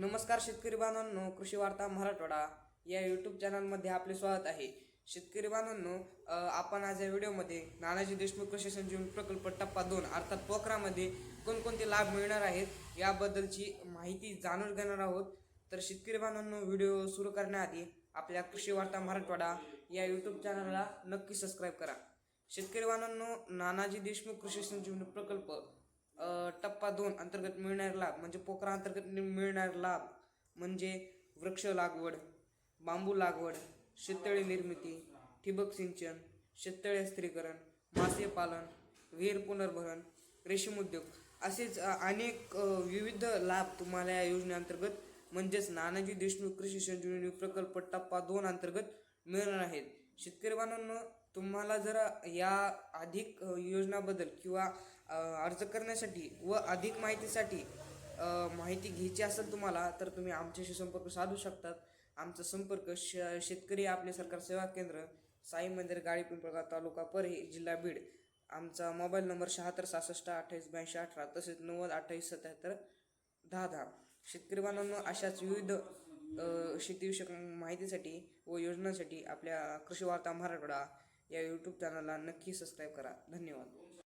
नमस्कार शेतकरी बांधवांनो कृषी वार्ता मराठवाडा या यूट्यूब चॅनलमध्ये आपले स्वागत आहे. शेतकरी बांधवांनो आपण आज या व्हिडिओमध्ये नानाजी देशमुख कृषी संजीवनी प्रकल्प टप्पा दोन अर्थात पोखरामध्ये कोणकोणते लाभ मिळणार आहेत याबद्दलची माहिती जाणून घेणार आहोत. तर शेतकरी बांधवांनो व्हिडिओ सुरू करण्याआधी आपल्या कृषी वार्ता मराठवाडा या यूट्यूब चॅनलला नक्की सबस्क्राईब करा. शेतकरी बांधवांनो नानाजी देशमुख कृषी संजीवनी प्रकल्प टप्पा दोन अंतर्गत मिळणारे लाभ म्हणजे पोखरा अंतर्गत मिळणार लाभ म्हणजे वृक्ष लागवड बांबू लागवड शेततळे निर्मिती ठिबक सिंचन शेततळे स्त्रीकरण मासे पालन विहीर पुनर्भरण रेशीम उद्योग असेच अनेक विविध लाभ तुम्हाला या योजनेअंतर्गत म्हणजेच नानाजी देशमुख कृषी संजीवनी प्रकल्प टप्पा दोन अंतर्गत मिळणार आहेत. शेतकरी बांधवांना तुम्हाला जर या अधिक योजनाबद्दल किंवा अर्ज करण्यासाठी व अधिक माहितीसाठी माहिती घ्यायची असेल तुम्हाला तर तुम्ही आमच्याशी संपर्क साधू शकतात. आमचा संपर्क श शेतकरी आपले सरकार सेवा केंद्र साई मंदिर गाडी पिंपळगाव तालुका परही जिल्हा बीड. आमचा मोबाईल नंबर शहात्तर सहासष्ट अठ्ठावीस ब्याऐंशी अठरा तसेच नव्वद अठ्ठावीस सत्याहत्तर दहा दहा शेतकरी बांधवांना अशाच विविध शेतीविषयक माहितीसाठी व योजनांसाठी आपल्या कृषी वार्ता मराठवाडा या यूट्यूब चॅनलला नक्की सबस्क्राईब करा. धन्यवाद.